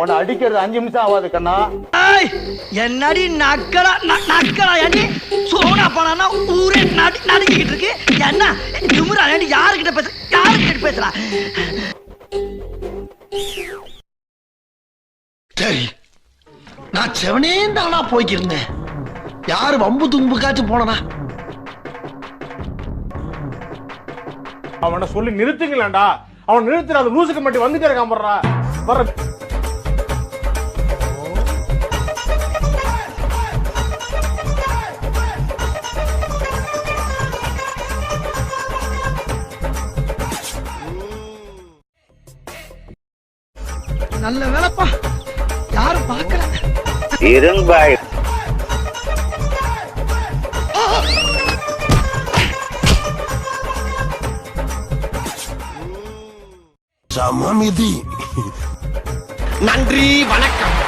உன்னை அடிக்கிறது அஞ்சு நிமிஷம் ஆகாது கண்ணா. ஏய், என்னடி நக்கலா நக்கலா ஏண்டி? சோனா பணம்னா ஊரே நடு நடுங்கிட்டு இருக்கு. என்ன? திமுறா ஏண்டி? யாருக்கிட்ட பேசுற யாருக்கிட்ட பேசுறா? சரி நான் செவனே தானா போய்க்கிருந்தேன். யாரு வம்பு தும்புக்காச்சும் போனனா அவனை சொல்லி நிறுத்துங்களேன்டா. அவன் நிறுத்துற அது லூசுக்கு மட்டும் வந்துட்டே இருக்கான் போடுறா வர நல்ல வேலைப்பா. யாரும் பார்க்கல. இரும்பாய். சமமிதி. நன்றி வணக்கம்.